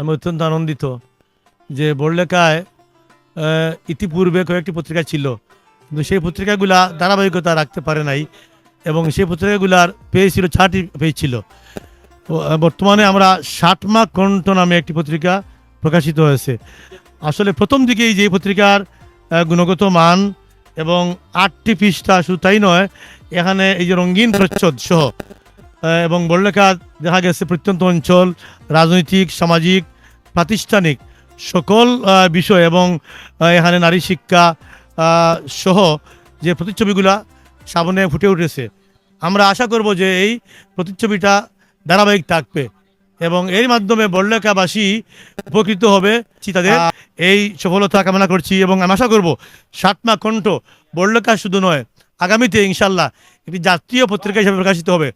আমি অত্যন্ত আনন্দিত যে বড়লেখায় ইতিপূর্বে কয়েকটি পত্রিকা ছিল। কিন্তু সেই পত্রিকাগুলা ধারাবাহিকতা রাখতে পারে নাই এবং সেই পত্রিকাগুলার পেজ ছিল ছাটি পেজ ছিল। বর্তমানে আমরা ষাটমা কণ্ঠ নামে একটি পত্রিকা প্রকাশিত হয়েছে। আসলে প্রথম দিকেই যে পত্রিকার গুণগত মান এবং আটটি পৃষ্ঠা শুধু তাই নয়, এখানে এই যে রঙিন প্রচ্ছদ সহ এবং বড়লেখা দেখা গেছে প্রত্যন্ত অঞ্চল রাজনৈতিক সামাজিক প্রাতিষ্ঠানিক সকল বিষয় এবং এখানে নারী শিক্ষা সহ যে প্রতিচ্ছবিগুলা সামনে ফুটে উঠেছে। আমরা আশা করব যে এই প্রতিচ্ছবিটা ধারাবাহিক থাকবে এবং এর মাধ্যমে বড়লেখাবাসী উপকৃত হবে। তাদের এই সফলতা কামনা করছি এবং আমি আশা করব সাতমা কণ্ঠ বড়লেখা শুধু নয় আগামীতে ইনশাল্লাহ একটি জাতীয় পত্রিকা হিসেবে প্রকাশিত হবে।